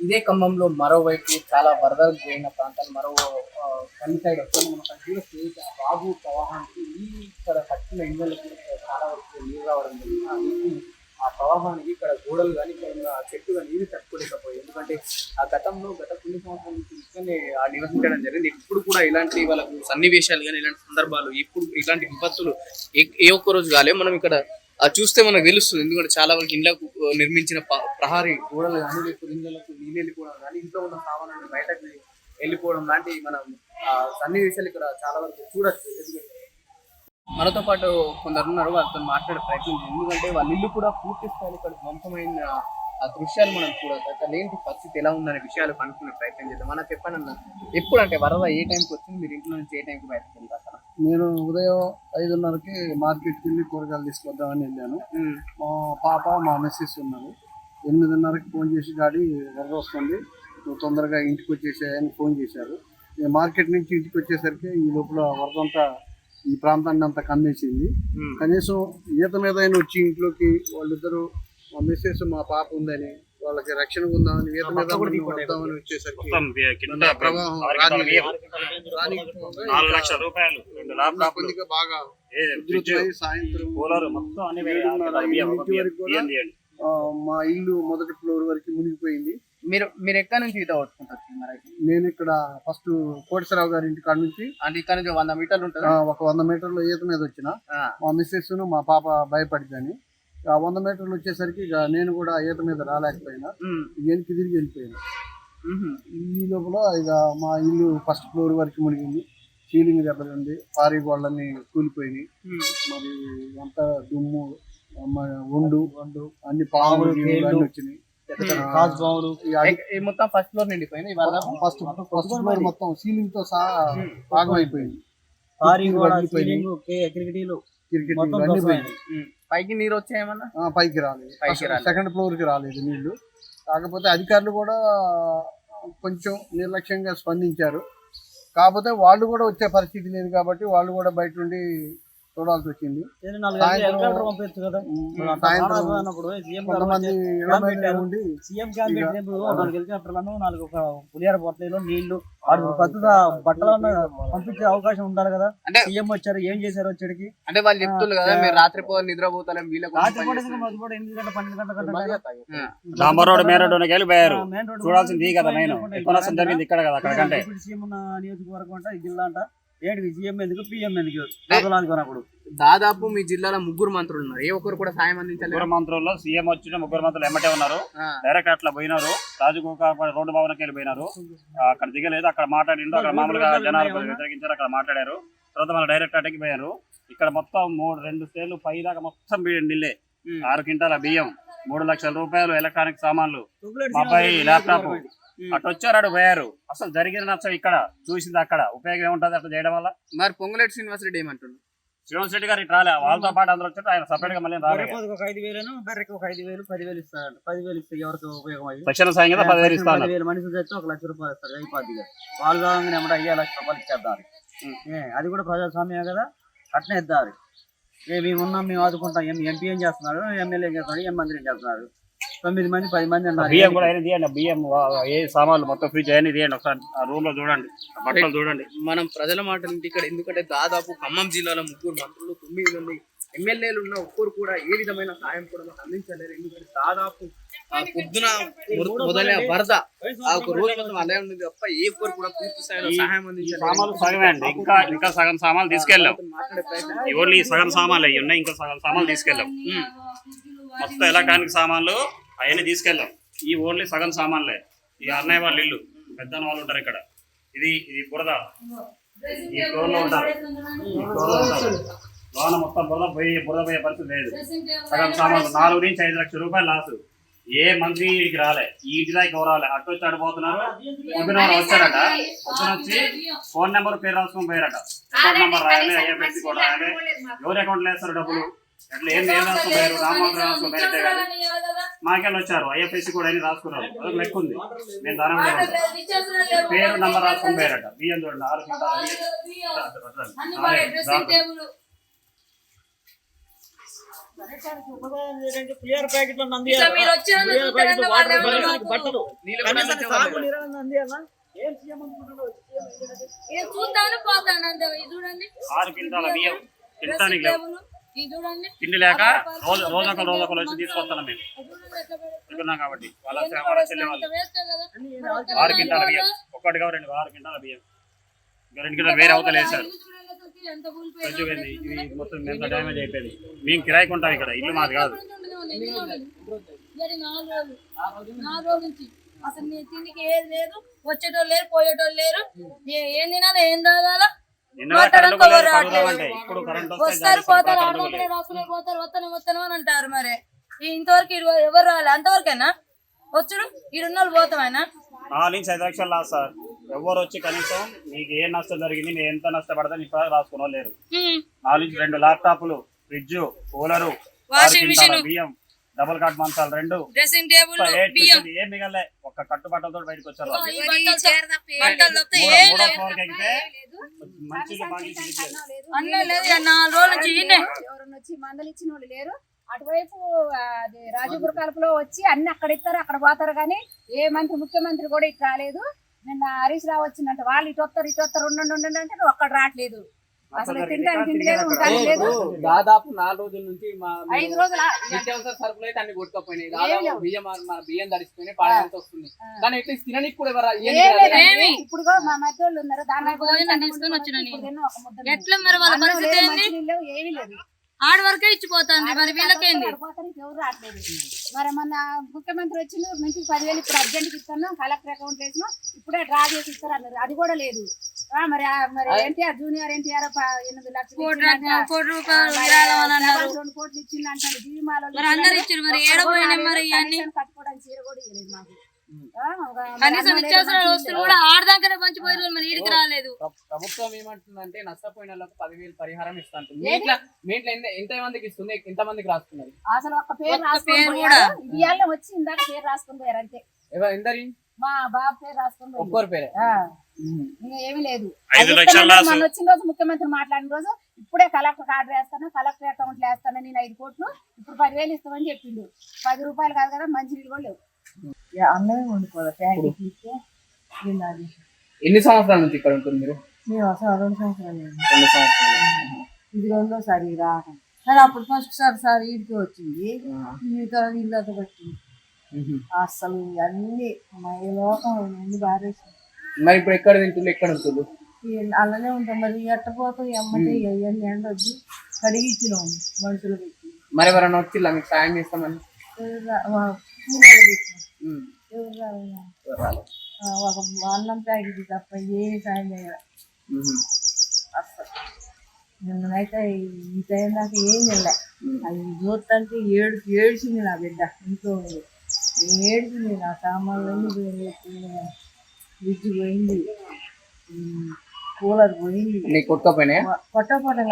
ఇదే ఖమ్మంలో మరోవైపు చాలా వరదలు పోయిన ప్రాంతాలు మరో ఆ, సైడ్ వస్తుంది మనం అక్కడ బాబు ప్రవాహానికి ఈ ఇక్కడ కట్టిన ఇళ్ళకి చాలా వరకు నీరు రావడం జరిగింది. ఆ ప్రవాహానికి ఇక్కడ గోడలు కానీ ఇక్కడ ఉన్న చెట్టు కానీ ఇది తట్టుకోలేకపోయాయి. ఎందుకంటే ఆ గతంలో గత కొన్ని సంవత్సరాల నుంచి ఇక్కడనే ఆ నివసించడం జరిగింది. ఇప్పుడు కూడా ఇలాంటి వాళ్ళకు సన్నివేశాలు కానీ ఇలాంటి సందర్భాలు ఇప్పుడు ఇలాంటి విపత్తులు ఏ- ఏ ఒక్క రోజు కాలే మనం ఇక్కడ అది చూస్తే మనకు తెలుస్తుంది. ఎందుకంటే చాలా వరకు ఇండ్లకు నిర్మించిన ప- ప్రహారీ గోడలు కానీ లేకపోతే ఇళ్ళకు నీళ్ళు వెళ్ళిపోవడం కానీ ఇంట్లో ఉన్న సామాన్లు బయటకు వెళ్ళిపోవడం లాంటి మనం సన్నివేశాలు ఇక్కడ చాలా వరకు చూడొచ్చు. ఎందుకంటే మనతో పాటు కొందరు ఉన్నారు. వాళ్ళతో మాట్లాడే ప్రయత్నం ఎందుకంటే వాళ్ళ ఇల్లు కూడా పూర్తి స్థాయిలో ఇక్కడ ధ్వంసమైన ఆ దృశ్యాలు మనం చూడొచ్చు. అసలు ఏంటి పరిస్థితి ఎలా ఉందనే విషయాలు కనుక్కునే ప్రయత్నం చేద్దాం. మనం చెప్పండి అన్న. ఎప్పుడు అంటే వరద ఏ టైంకి వచ్చింది? మీరు ఇంట్లో నుంచి ఏ టైంకి బయటకు వెళ్తారు అసలు? నేను ఉదయం ఐదున్నరకి మార్కెట్కి వెళ్ళి కూరగాయలు తీసుకొద్దామని వెళ్ళాను. మా పాప మా మిస్సెస్ ఉన్నారు. ఎనిమిదిన్నరకి ఫోన్ చేసి డాడీ వరద వస్తుంది. నువ్వు తొందరగా ఇంటికి వచ్చేసాయని ఫోన్ చేశారు. నేను మార్కెట్ నుంచి ఇంటికి వచ్చేసరికి ఈ లోపల వరద అంతా ఈ ప్రాంతాన్ని అంతా కమ్మేసింది. కనీసం ఈత మీద అయినా వచ్చి ఇంట్లోకి వాళ్ళిద్దరూ మా మిస్సెస్ మా పాప ఉందని వాళ్ళకి రక్షణ ఉందామని ఈత మీద వద్దామని వచ్చేసరికి ప్రవాహం నాలుగు లక్షల రూపాయలు కొద్దిగా బాగా సాయంత్రం మా ఇల్లు మొదటి ఫ్లోర్ వరకు మునిగిపోయింది. మీరు మీరు ఎక్కడి నుంచి ఈత కొట్టుకుంటారు? నేను ఇక్కడ ఫస్ట్ కోటేశ్వరరావు గారి ఇంటి కాడ నుంచి అంటే ఇక్కడ నుంచి వంద మీటర్లు ఉంటుంది? ఆ, ఒక వంద మీటర్లు ఈత మీద వచ్చిన. మా మిస్సెస్ మా పాప భయపడిద్దని ఆ వంద మీటర్లు వచ్చేసరికి ఇక నేను కూడా ఈత మీద రాలేకపోయినా. వెనక్కి తిరిగి వెళ్ళిపోయాను. ఈ లోపల ఇక మా ఇల్లు ఫస్ట్ ఫ్లోర్ వరకు మునిగింది. సీలింగ్ దెబ్బతింది. పారి గోళ్ళని కూలిపోయినాయి. మరి అంతా దుమ్ము వండు వండు అన్ని పాములు అన్ని వచ్చినాయి. మొత్తం ఫస్ట్ ఫ్లోర్ నిండిపోయింది ఫస్ట్ ఫస్ట్ ఫ్లోర్ మొత్తం సీలింగ్తో సహా భాగం అయిపోయింది అన్ని. పైకి నీరు వచ్చాయేమన్నా పైకి రాలేదు. పైకి రాలేదు. సెకండ్ ఫ్లోర్కి రాలేదు నీళ్ళు. కాకపోతే అధికారులు కూడా కొంచెం నిర్లక్ష్యంగా స్పందించారు. కాకపోతే వాళ్ళు కూడా వచ్చే పరిస్థితి లేదు కాబట్టి వాళ్ళు కూడా బయట నుండి చూడాల్సి వచ్చింది. పులిహార బొట్టలు నీళ్ళు వాడు కొత్త బట్టలు పంపించే అవకాశం ఉండాలి కదా. అంటే సీఎం వచ్చారు ఏం చేశారు వచ్చేటికి? అంటే వాళ్ళు చెప్తున్నారు కదా మీరు రాత్రి పో నిద్రపోతాం వీళ్ళకి రాత్రి పూట ఎందుకు మధుపూట ఎనిమిది గంటల పన్నెండు గంటల గంటల డాంబర్ రోడ్ మెయిన్ రోడ్ వెళ్ళి పోయారు మెయిన్ రోడ్డు చూడాల్సింది కదా నష్టం జరిగింది ఇక్కడ కదా అక్కడ కంటే. సీఎం నియోజకవర్గం అంట జిల్లా అంట. ఏంటి సీఎం ఎందుకు పిఎం ఎందుకు? అనుకున్నప్పుడు దాదాపు మీ జిల్లాలో ముగ్గురు మంత్రులు ఉన్నారు. ఏ ఒక్కరు కూడా సాయం అందించలేదు. ముగ్గురు మంత్రుల్లో సీఎం వచ్చిన ముగ్గురు మంత్రులు ఎమ్మటే ఉన్నారు. డైరెక్ట్ అట్లా పోయినారు. రాజగోక రోడ్డు భవనకి వెళ్ళి పోయినారు. అక్కడ దిగలేదు. అక్కడ మాట్లాడిండు. అక్కడ మామూలుగా జనాలు వ్యతిరేకించారు. అక్కడ మాట్లాడారు. తర్వాత మళ్ళీ డైరెక్ట్ అటకి పోయారు. ఇక్కడ మొత్తం మూడు రెండు స్టేర్లు పై దాకా మొత్తం బియ్యం నిల్లే. ఆరు క్వింటాల బియ్యం. మూడు లక్షల రూపాయలు ఎలక్ట్రానిక్ సామాన్లు. మా అబ్బాయి ల్యాప్టాప్ అటు వచ్చారు అటు పోయారు. అసలు జరిగిన నష్టం ఇక్కడ చూసింది అక్కడ. ఉపయోగం ఏముంటది అట్లా చేయడం వల్ల? మరి పొంగులేటి శ్రీనివాస్ రెడ్డి ఏమంటున్నారు శ్రీనివాస్ రెడ్డి గారు ఇటు రాలే. వాళ్ళతో పాటు అందరూ వచ్చారు ఆయన సపరేట్గా మళ్ళీ రాలే. బర్రెకి ఒక ఐదు వేలను బర్రెకి ఒక ఐదు వేలు పదివేలు ఇస్తారంట పదివేలు ఇస్తే ఎవరికి ఉపయోగం అయ్యి తక్షణ సాయం కింద పదివేలు ఇస్తా ఉన్నారు పదివేలు మనిషి తెస్తే ఒక లక్ష రూపాయలు ఇస్తారు అయిపోద్ది వాళ్ళు కాగానే ఏమంటే అయ్యే లక్ష రూపాయలు ఇచ్చేద్దారు. ఏ, అది కూడా ప్రజాస్వామ్యం కదా? అట్నే ఇద్దారు ఏ మేము ఉన్నాం మేము ఆదుకుంటాం. ఎం ఎంపీ ఏం చేస్తున్నారు ఎమ్మెల్యే ఏం చేస్తున్నారు ఏం మంత్రి ఏం చేస్తున్నారు తొమ్మిది మంది పది మంది అన్నారు. బియ్యం కూడా అయినా తీయండి బియ్యం ఏ సామాన్లు మొత్తం ఫ్రిడ్జ్ అయినా తీయండి ఒకసారి ఆ రూమ్లో చూడండి బట్టలు చూడండి. మనం ప్రజల మాటలు ఇంటి ఇక్కడ ఎందుకంటే దాదాపు ఖమ్మం జిల్లాలో ముగ్గురు మంత్రులు తొమ్మిది మంది ఎమ్మెల్యేలు ఉన్న ఒక్కరు కూడా ఏ విధమైన సాయం కూడా మాకు అందించలేరు. ఎందుకంటే దాదాపు ఆ పొద్దున మొద- మొదలైన వరద ఆ ఒక రోజు మొత్తం అలాగే ఉంది తప్ప ఏ ఒక్కరు కూడా పూర్తి స్థాయిలో సహాయం సామాన్లు అందించలేదు సగమే అండి. ఇంకా ఇంకా సగం సామాన్లు తీసుకెళ్ళాం. మాట్లాడే ప్రయత్నం ఈ ఓన్లీ సగం సామాన్లు అవి ఉన్నాయి ఇంకా సగం సామాన్లు తీసుకెళ్ళాం. మొత్తం ఎలక్ట్రానిక్ సామాన్లు? అవన్నీ తీసుకెళ్ళాం ఈ ఓన్లీ సగం సామాన్లే. ఈ అన్నయ్య వాళ్ళ ఇల్లు. పెద్ద వాళ్ళు ఉంటారు ఇక్కడ. ఇది ఇది బురద. ఈ ఫ్లోర్లో ఉంటారు. ఈ ఫ్లోర్లో ఉంటారు. లోన మొత్తం బురద పోయి బురద పోయే పరిస్థితి లేదు. సగం సామాన్లు. నాలుగు నుంచి ఐదు లక్షల రూపాయలు లాసు. ఏ మంత్రి వీడికి రాలే. ఈ ఇంటి దాకా ఎవరు రాలే. అటు వచ్చి అడిపోతున్నారు పొద్దున వచ్చారట. పొద్దున వచ్చి ఫోన్ నెంబర్ పేరు రాసుకొని పోయారట. అకౌంట్ నెంబర్ రాయాలి ఐఎఫ్ఎస్సి కూడా రాయాలి. ఎవరి అకౌంట్లో వేస్తారు డబ్బులు? ఏం మాకెళ్ళి వచ్చారు ఐఎఫ్ఎస్సి కూడా అని రాసుకున్నారు. అదొక లెక్క ఉంది. నేను దానం పేరు నంబర్ రాసుకొని పోయారట బియ్యం చూడండి ఆరు క్వింటాల బియ్యం. మాకు? బట్టలు పోతాను చూడండి. ఆరు తిండి లేక రోజు రోజొకరు రోజొకరు వచ్చి తీసుకొస్తున్నాం మేము. ఇది చూడండి ఎట్లా పెడతారు. తింటున్నాం కాబట్టి వాళ్ళ వాళ్ళ ఆరు క్వింటాల బియ్యం. ఒక్కటిగా రెండు ఆరు క్వింటాల బియ్యం. ఇంకా రెండు కింద వేరే అవతల వేశారు. ఏంది, ఇది మొత్తం ఎంత డ్యామేజ్ అయిపోయింది. మేము కిరాయికి ఉంటాం ఇక్కడ. ఇల్లు మాది కాదు. అసలు నీ తిండికి ఏది లేదు. వచ్చేటోళ్ళు లేరు పోయేటోళ్ళు లేరు. ఏ- ఏం తినాలి ఏం తాగాల? వస్తారు పోతారు ఆడవాళ్ళే. రాసులే పోతారు వస్తాను వస్తాను అని అంటారు మరి. ఈ ఇంతవరకు ఎవరు రాలే? అంతవరకేనా? వచ్చుడు ఈడున్న వాళ్ళు పోతామైనా నాలుగు నుంచి ఐదు లక్షలు లాస్ సార్. ఎవరు వచ్చి కనీసం మీకు ఏ నష్టం జరిగింది మీరు ఎంత నష్టపడదని ఇప్పుడు రాసుకున్న లేరు. నాలుగు నుంచి రెండు ల్యాప్టాప్లు ఫ్రిడ్జ్ కూలరు వాషింగ్ మిషన్. బియ్యం డబుల్ కాట్ మంచాలు రెండు. డ్రెస్సింగ్ టేబుల్ ఏ మిగలే. ఒక్క కట్టుబట్టలతో బయటకు వచ్చారు. వాళ్ళు. ఈ బట్టలు బట్టలు తప్పితే మూడో- ఏం మూడో లేదు. ఫ్లోర్కి ఎక్కితే మంచిగా బాగా అన్న లేదు ఇక నాలుగు రోజుల నుంచి ఈయనే. ఎవరన్నా వచ్చి మందలు ఇచ్చిన వాళ్ళు లేరు. అటువైపు అది రాజగురు కలుపులో వచ్చి అన్ని అక్కడ ఇస్తారు అక్కడ పోతారు కానీ ఏ మంత్రి ముఖ్యమంత్రి కూడా ఇటు రాలేదు. నిన్న హరీష్ రావు వచ్చిందంటే వాళ్ళు ఇటు వస్తారు ఇటు వస్తారు ఉండండి ఉండండి అంటే ఒక్కడు రావట్లేదు. అసలు తిండి లేదు. లేదు దాదాపు నాలుగు రోజుల నుంచి మా ఐదు రోజులు నిత్యావసర సరుకులు అయితే అన్ని కొట్టుకపోయినాయి. దాదాపు. బియ్యం మన బియ్యం తడిసిపోయినాయి పాడైతే వస్తుంది కానీ ఎట్లీస్ట్ తినడానికి కూడా ఎవరు. ఇప్పుడు మా మధ్య వాళ్ళు ఉన్నారు. దాని భోజనం తీసుకొని వచ్చిన. ఎట్లా మరి వాళ్ళ పరిస్థితి ఏమీ లేదు. ఆడ వరకే ఇచ్చిపోతాంది. మరి వీళ్ళకేంది పోతానికి ఎవరు రావట్లేదు. మరి మన ముఖ్యమంత్రి వచ్చిండు మంచి పదివేలు ఇప్పుడు అర్జెంట్ ఇస్తున్నాం కలెక్టర్ అకౌంట్ వేసినాం ఇప్పుడే డ్రా చేసి ఇస్తారు అన్నారు అది కూడా లేదు. మరి ఆ, మరి ఎన్టీఆర్ జూనియర్ ఎన్టీఆర్ ప- ఎనిమిది లక్షలు కోటి ఇచ్చిండంట. రూపాయలు- కోటి రూపాయలు మరి విరాళం అని అన్నారు. డబల్ రెండు కోట్లు ఇచ్చిండు అంటాడు భీమాలో మరి అందరు ఇచ్చారు మరి ఏడ పోయినాయి మరి ఇవన్నీ? కనీసం కట్టుకోవడానికి చీర కూడా ఇవ్వలేదు మాకు. ఆ, ఒక- మరి కనీసం అన్నం లేదు, నిత్యావసర మంచినీళ్ళు వస్తువులు కూడా ఆడదాకానే పంచిపోయారు మరి ఈడికి రాలేదు. ప్ర- ప్రభుత్వం ఏమంటుందంటే నష్టపోయిన వాళ్ళకి పదివేలు పరిహారం ఇస్తాంట మీ ఇంట్లో మీ ఇంట్లో ఎంత మందికి ఇస్తుంది? ఎంత మందికి రాస్తున్నారు అసలు ఒక్క పేరు రాసుకొని. ఇవాళ వచ్చి ఇందాక పేరు రాసుకొని పోయారు అంతే. ఎవరు ఎందరి? మా బాబు పేరు రాసుకొని. ఒక్కరి పేరే. ఆ, ఇంకా ఏమీ లేదు. మొన్న వచ్చిన రోజు ముఖ్యమంత్రి మాట్లాడిన రోజు ఇప్పుడే కలెక్టర్ కార్డు వేస్తాను కలెక్టర్ అకౌంట్ వేస్తాను నేను ఐదు కోట్లు ఇప్పుడు పదివేలు ఇస్తామని చెప్పిండు. పది రూపాయలు కాదు కదా మంచి నీళ్ళు కూడా లేవు. అన్నమే వండుకోవాలి? ప్యాకెట్ ఇస్తే తినాలి ఎన్ని సంవత్సరాల నుంచి ఇక్కడ ఉంటుంది మీరు? మేము అసలు రెండు సంవత్సరాలు. రెండు సంవత్సరాలు. ఇది రెండోసారి రావడం కానీ అప్పుడు ఫస్ట్ సారి సారి ఈడికి వచ్చింది. తర్వాత ఇల్లు మ్మ్. అసలు అన్ని మా ఈ లోకం అన్ని బారేసి మరి ఇప్పుడు ఎక్కడ తింటుండ్రు? ఎక్కడ ఉంటుండ్రు? అలానే ఉంటాం మరి ఎట్టపోతాం ఎమ్మటి అవన్నీ ఎండొద్దు కడిగిచ్చినాం మనుషులు పెట్టి. మరి ఎవరైనా వచ్చిల్లా మీకు సాయం చేస్తామని? ఒక అన్నం ప్యాకెట్ తప్ప ఏ సాయం చేయాలి. అసలు నిన్నైతే ఈ టైం దాకా ఏం వెళ్ళా అది చూస్తుంటే ఏడు ఏడ్చింది నా బిడ్డ. ఇంట్లో ఉంది ఏడ్చింది నా సామాన్లన్నీ పోయినాయి ఫ్రిడ్జ్ పోయింది. కూలర్ పోయింది. నీకు కొట్టుకోపోయినాయా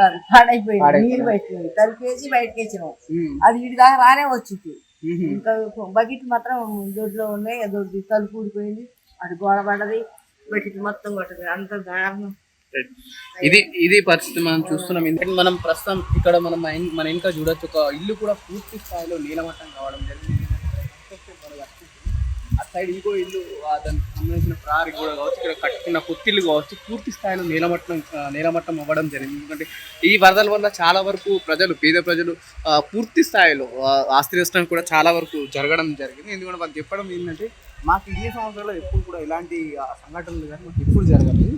కాదు పాడైపోయింది నీరు బయటపోయింది కలిపేసి బయటకి వచ్చినాం. అది ఇటు దాకా రానే వచ్చింది. మ్మ్. ఇంకా బకెట్ మాత్రం దొడ్లో ఉన్నాయి ఆ దొడ్డి తలుపు ఊడిపోయింది. అటు గోడ పడ్డది బకెట్ మొత్తం కొట్టది. అంత దారుణం. ఇది ఇది పరిస్థితి మనం చూస్తున్నాం. ఎందుకంటే మనం ప్రస్తుతం ఇక్కడ మనం మన ఇంకా చూడొచ్చు ఒక ఇల్లు కూడా పూర్తి స్థాయిలో నీలమట్టం కావడం జరిగింది. ఆ సైడ్ ఇంకో ఇల్లు దానికి సంబంధించిన ప్రారి కూడా కావచ్చు ఇక్కడ కట్టుకున్న కొత్తిల్లు కావచ్చు పూర్తి స్థాయిలో నేలమట్టం నేలమట్టం అవ్వడం జరిగింది. ఎందుకంటే ఈ వరదల వల్ల చాలా వరకు ప్రజలు పేద ప్రజలు పూర్తి స్థాయిలో ఆస్తి నష్టం కూడా చాలా వరకు జరగడం జరిగింది. ఎందుకంటే వాళ్ళు చెప్పడం ఏంటంటే మాకు ఇన్ని సంవత్సరాలు ఎప్పుడు కూడా ఇలాంటి సంఘటనలు కానీ మాకు ఎప్పుడు జరగలేదు.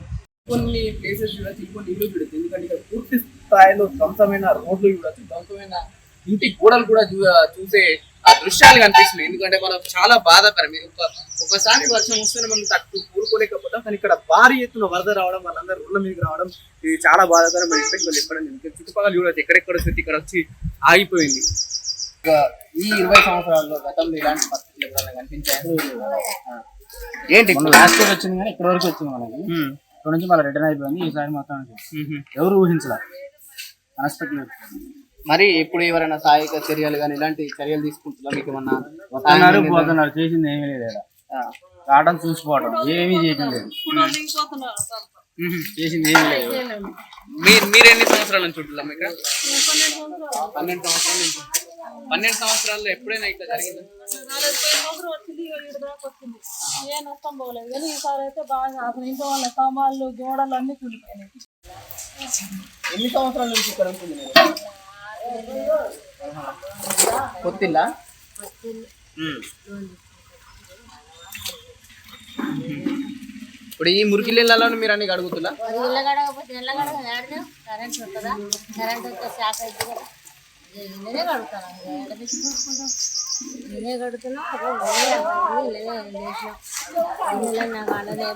కొన్ని ప్లేసెస్ చూడొచ్చు ఇంకొన్ని ఇల్లు చూడొచ్చు. ఎందుకంటే ఇక్కడ పూర్తి స్థాయిలో ధ్వంసమైన రోడ్లు చూడొచ్చు. ధ్వంసమైన ఇంటి గోడలు కూడా చూ చూసే ఆ దృశ్యాలు కనిపిస్తున్నాయి. ఎందుకంటే మనకు చాలా బాధాకరం. ఒకసారి వర్షం వస్తే మనం తట్టు కూరుకోలేకపోతాం. కానీ ఇక్కడ భారీ ఎత్తున వరద రావడం వాళ్ళందరూ రోడ్ల మీదకి రావడం ఇది చాలా బాధాకరం మన ఇంటికి వాళ్ళు ఇంకా చుట్టుపక్కల చూడొచ్చు ఎక్కడెక్కడ వచ్చి ఇక్కడ వచ్చి ఆగిపోయింది. ఇక ఈ ఇరవై సంవత్సరాల్లో గతంలో ఇలాంటి పరిస్థితులు ఎప్పుడైనా కనిపించాయి? ఏంటి? లాస్ట్ ఇయర్ వచ్చింది కానీ ఇప్పటి వరకు వచ్చింది మనకి. ఇక్కడ నుంచి మళ్ళీ రిటర్న్ అయిపోయింది. ఈసారి మొత్తం ఎవరు ఊహించలే? అన్ఎక్స్పెక్టెడ్ మరి ఎప్పుడు ఎవరైనా సహాయక చర్యలు కానీ ఇలాంటి చర్యలు తీసుకుంటున్నా మీకు ఏమన్నా వస్తున్నారు పోతున్నారు చేసింది ఏమీ లేదు ఇక్కడ రావడం చూసిపోవడం ఏమీ చేయటం లేదు చేసింది ఏమీ లేదు మీరు మీరు ఎన్ని సంవత్సరాల నుంచి ఉంటున్నాం ఇక్కడ పన్నెండు సంవత్సరాల నుంచి పన్నెండు సంవత్సరాల్లో ఎప్పుడైనా ఇట్లా జరిగింది ఏ నష్టం పోలేదు కానీ ఈసారి అయితే బాగా అసలు ఇంట్లో వాళ్ళ సామాన్లు గోడలు అన్ని కూలిపోయినాయి ఎన్ని సంవత్సరాల నుంచి ఇక్కడ ఉంటుంది మీరు కొత్తిల్లా? ఇప్పుడు ఈ మురికి నీళ్ళలో మీరు అన్ని కడుతున్నాం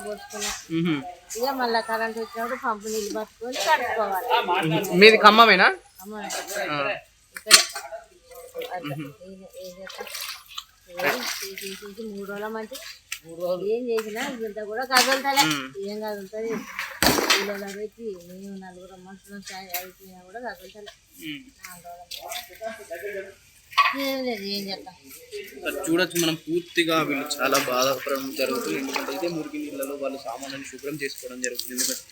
పోసుకున్నాం ఇక మళ్ళీ కరెంట్ వచ్చినప్పుడు పంపు నీళ్ళు పట్టుకొని కడుక్కోవాలి మీది ఖమ్మమేనా? మూడు రోజుల మంచి ఏం చేసినా ఇంత కూడా కదులుతలే. ఏం కదులుతుంది? పిల్లలు పెట్టి మేము నలుగురు మనుషులు అయిపోయినా కూడా కదులుతలే. నాలుగు రోజులు. చూడొచ్చు మనం పూర్తిగా వీళ్ళు చాలా బాధపడడం జరుగుతుంది. ఎందుకంటే ఇదే మురికి నీళ్ళలో వాళ్ళు సామాన్లను శుభ్రం చేసుకోవడం జరుగుతుంది. ఎందుకంటే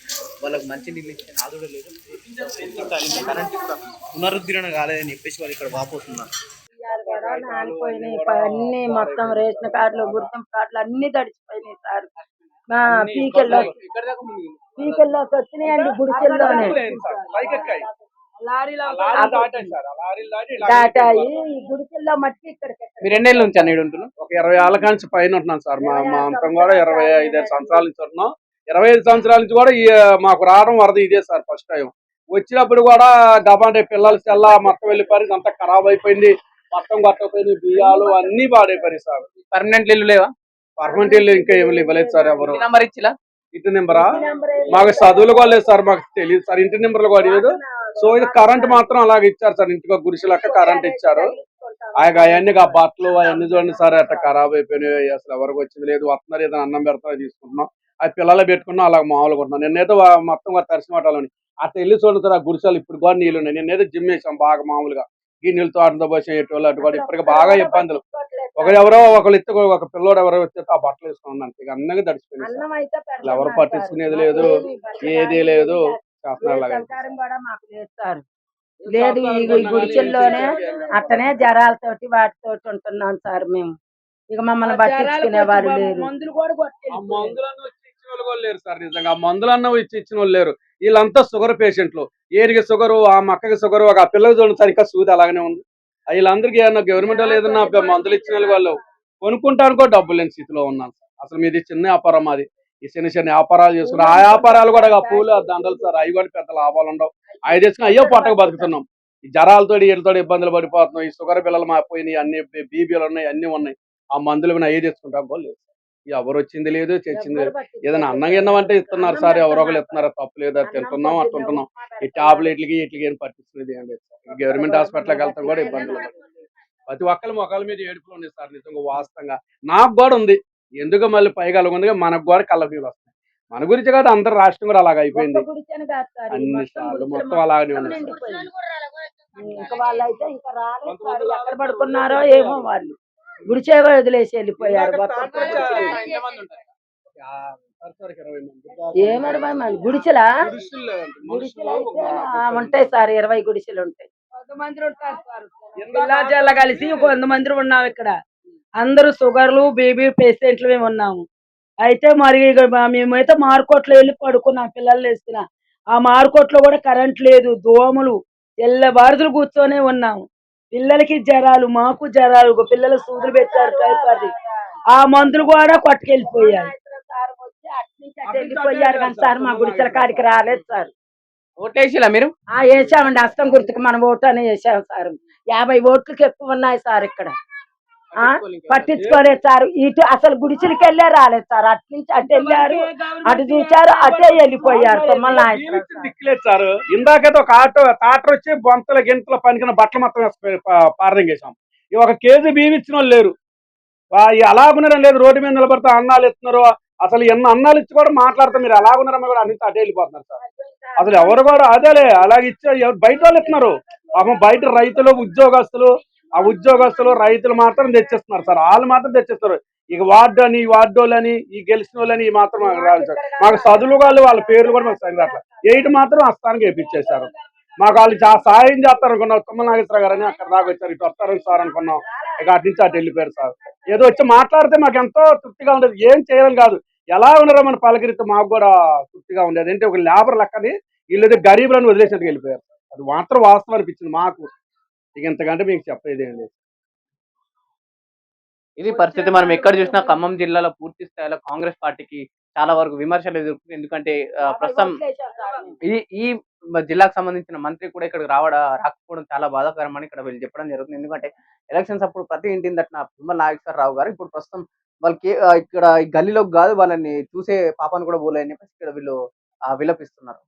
వాళ్ళకి మంచి నీళ్ళు ఇచ్చే నాదుడు లేదు. కరెంట్ పునరుద్ధరణ కాలేదని చెప్పేసి వాళ్ళు ఇక్కడ వాపోతున్నారు. అన్ని మొత్తం రేషన్ కార్డులు గుర్తింపు కార్డులు అన్ని తడిచిపోయినాయి సార్. మా పీకెల్లో పీకెల్లోకి వచ్చినాయండి గుడికెల్లోనే దాటాయి ఈ గుడికెల్లో మట్టి ఇక్కడికి మీరు ఎన్నేళ్ళ నుంచి అన్ని ఉంటున్నాం ఒక ఇరవై ఏళ్ళ నుంచి పైన ఉంటున్నాం సార్. మా మా అంతం కూడా ఇరవై ఐదు సంవత్సరాల నుంచి ఉంటున్నాం. ఇరవై ఐదు సంవత్సరాల నుంచి కూడా ఈ మాకు రావడం వరద ఇదే సార్ ఫస్ట్ టైం. వచ్చినప్పుడు కూడా డబాంటే పిల్లల సెల్ల మొత్తం వెళ్ళిపోయి అంతా ఖరాబ్ అయిపోయింది. మొత్తం కొట్టకపోయింది బియ్యాలు అన్ని పాడైపోయినాయి సార్. పర్మనెంట్ ఇల్లు లేవా? పర్మనెంట్ ఇల్లు ఇంకా ఏమి ఇవ్వలేదు సార్ ఎవరు. నెంబర్ ఇచ్చిలా? ఇంటి నెంబరా? మాకు చదువులు కూడా లేదు సార్ మాకు తెలియదు సార్ ఇంటి నెంబర్లు కూడా తెలియదు సో ఇది కరెంట్ మాత్రం అలాగే ఇచ్చారు సార్ ఇంటికి ఒక గుడిసె లెక్క కరెంట్ ఇచ్చారు. ఆయన అవన్నీ ఆ బట్టలు అవన్నీ చూడండి సార్ అట్లా ఖరాబ్ అయిపోయినాయి అసలు ఎవరికి వచ్చింది లేదు వస్తున్నారు ఏదైనా అన్నం పెడతారో తీసుకుంటున్నాం. అది పిల్లలు పెట్టుకున్నాం అలాగ మామూలుగా ఉంటున్నాం. నిన్నైతే మొత్తం కూడా తరిసిమటాలని అట్లా వెళ్ళి చూడండి సార్ ఆ గుడిసెలు ఇప్పుడు కూడా నీళ్ళు ఉన్నాయి. నిన్నైతే జిమ్ వేసాం బాగా మామూలుగా. గిన్నెలతో అటు పోసే ఎటు అటు కూడా ఇప్పటికి బాగా ఇబ్బందులు. ఒకరు ఎవరో ఒకరు ఎత్తు ఒక పిల్లోడు ఎవరో వచ్చి ఆ బట్టలు వేసుకున్నాను అన్నగా. అన్నం అయితే అసలు ఎవరు పట్టించుకునేది లేదు ఏది లేదు చేస్తున్నారు లేదు. ఈ గుడిచెల్లోనే అట్టనే జరాలతోటి వాటితోటి ఉంటున్నాం సార్ మేము. ఇక మమ్మల్ని పట్టించుకునే వారు లేరు. లేరు సార్ నిజంగా. మందులన్న వచ్చి ఇచ్చిన వాళ్ళు లేరు. వీళ్ళంతా షుగర్ పేషెంట్లు. ఏనికి షుగర్ ఆ మక్కకి షుగర్ ఒక పిల్లకి చూడండి సార్ ఇంకా సూది అలాగనే ఉంది. వీళ్ళందరికీ ఏమన్నా గవర్నమెంట్ వాళ్ళు ఏదన్నా మందులు ఇచ్చిన వాళ్ళు కొనుక్కుంటానికి కూడా డబ్బులు లేని స్థితిలో ఉన్నాను సార్. అసలు మీది చిన్న వ్యాపారం అది ఈ చిన్న చిన్న వ్యాపారాలు చేసుకుని ఆ వ్యాపారాలు కూడా పూలు దండలు సార్. అవి కూడా పెద్ద లాభాలు ఉండవు. అవి తెచ్చుకుని అయ్యో పట్టక బతుకుతున్నాం. ఈ జరాలతో వీళ్ళతో ఇబ్బందులు పడిపోతున్నాం. ఈ షుగర్ బిల్లలు మాపోయినాయి అన్ని బీబీలు ఉన్నాయి అన్ని ఉన్నాయి. ఆ మందులు అవి తెచ్చుకుంటాం కూడా లేదు ఎవరు వచ్చింది లేదు. తెచ్చింది లేదు ఏదైనా అన్నం గిన్నమంటే ఇస్తున్నారు సార్ ఎవరో ఒకరు ఇస్తున్నారు తప్పు లేదు అది తింటున్నాం అట్టుంటున్నాం ఈ టాబ్లెట్లకి వీటికి ఏం పట్టించుకునేది ఏం లేదు. గవర్నమెంట్ హాస్పిటల్కి వెళ్తాం కూడా ఇబ్బందులు ప్రతి ఒక్కరి మొక్కల మీద ఏడుపులు ఉన్నాయి సార్ నిజంగా వాస్తవంగా. నాకు కూడా ఉంది. ఎందుకు మళ్ళీ పైగా ఉంది మనకు కూడా కళ్ళ ఫీల్ వస్తాయి మన గురించి కాదు అందరు రాష్ట్రం కూడా అలాగ అయిపోయింది. అన్ని మొత్తం సార్లు మొత్తం అలాగనే ఉన్నాయి. ఇంకా వాళ్ళైతే ఇంకా రాలేదు ఎక్కడ పడుకున్నారో ఏమో వాళ్ళు. గుడిచే వదిలేసి వెళ్ళిపోయారు ఇరవై మంది. ఏమరి మరి గుడిచెలా? గుడిసెలు ఉంటాయి సార్ ఇరవై గుడిసెలు ఉంటాయి. పిల్లా జల్ల కలిసి కొంతమంది ఉన్నాం ఇక్కడ. అందరూ షుగర్లు బీబీ పేషెంట్లు మేము ఉన్నాము. అయితే మరి మేమైతే మార్కోట్లో వెళ్ళి పడుకున్నాం పిల్లలు వేసుకున్నా. ఆ మార్కోట్లో కూడా కరెంట్ లేదు దోమలు తెల్ల బారుదులు కూర్చొనే ఉన్నాము. పిల్లలకి జ్వరాలు మాకు జ్వరాలు పిల్లలు సూదులు పెట్టారు టైఫాయిడ్ ఆ మందులు కూడా కొట్టుకెళ్ళిపోయారు వెళ్ళిపోయారు కానీ సార్ మా గుడిసెల కాడికి రాలేదు సార్. ఓటేసిలా మీరు? ఆ వేసామండి. అస్తం గుర్తుకు మనం ఓటు అని వేసాం సార్. యాభై ఓట్లకి ఎక్కువ ఉన్నాయి సార్ ఇక్కడ. పట్టించుకోలేదు సార్. ఇటు అసలు గుడిసెలకి వెళ్ళే రాలేదు సార్. అటు నుంచి అటు వెళ్ళారు అటు చూశారు అటే వెళ్ళిపోయారు దిక్కులేదు సార్? ఇందాకైతే ఒక ఆటో టాటర్ వచ్చి బొంతల గింతల పనికిన బట్టలు మొత్తం ఈ ఒక కేజీ బియ్యం ఇచ్చిన వాళ్ళు లేరు. ఈ అలాగున్నారని లేదు రోడ్డు మీద నిలబడితే అన్నాలు ఇస్తున్నారు. అసలు ఎన్ని అన్నాలు ఇచ్చి కూడా మాట్లాడితే మీరు అలాగున్నారని కూడా అన్ని అటే వెళ్ళిపోతున్నారు సార్. అసలు ఎవరు కూడా అదేలే అలాగే ఇచ్చే ఎవరు బయట వాళ్ళు ఇస్తున్నారు. బయట రైతులు ఉద్యోగస్తులు ఆ ఉద్యోగస్తులు రైతులు మాత్రం తెచ్చిస్తున్నారు సార్. వాళ్ళు మాత్రం తెచ్చిస్తారు. ఇక వార్డు అని ఈ ఈ గెలిచిన వాళ్ళని ఈ మాత్రం మాకు రాదు సార్. మాకు చదువులు వాళ్ళు వాళ్ళ పేర్లు కూడా మాకు సంగతి ఎయిట్ మాత్రం అస్తానికి వేయించేశారు మాకు వాళ్ళు సాయం చేస్తారు అనుకున్నాం తుమ్మల నాగేశ్వర గారు అని అక్కడ దాకా వచ్చారు. ఇటు వస్తారు సార్ అనుకున్నాం. ఇక అటు నుంచి అటు వెళ్ళిపోయారు సార్. ఏదో వచ్చి మాట్లాడితే మాకు ఎంతో తృప్తిగా ఉండేది. ఏం చేయాలని కాదు. ఎలా ఉన్నారో మన పలకరిస్తే మాకు కూడా తృప్తిగా ఉండేది. అంటే ఒక లేబర్ లెక్కని వీళ్ళు గరీబులను వదిలేసినట్టు వెళ్ళిపోయారు అది మాత్రం వాస్తవం అనిపించింది మాకు. ఇక ఇంతకంటే మీకు చెప్పేది ఏం లేదు. ఇది పరిస్థితి మనం ఎక్కడ చూసినా ఖమ్మం జిల్లాలో పూర్తి స్థాయిలో కాంగ్రెస్ పార్టీకి చాలా వరకు విమర్శలు ఎదుర్కొంది. ఎందుకంటే ప్రస్తుతం ఈ ఈ జిల్లాకు సంబంధించిన మంత్రి కూడా ఇక్కడికి రావడం రాకపోవడం చాలా బాధాకరం అని ఇక్కడ వీళ్ళు చెప్పడం జరుగుతుంది. ఎందుకంటే ఎలక్షన్స్ అప్పుడు ప్రతి ఇంటిని దట్టిన తుమ్మల నాగేశ్వరరావు గారు ఇప్పుడు ప్రస్తుతం వాళ్ళకి ఇక్కడ ఈ గల్లీలోకి కాదు వాళ్ళని చూసే పాపాన్ని కూడా పోలేని చెప్పేసి ఇక్కడ వీళ్ళు ఆ, విలపిస్తున్నారు.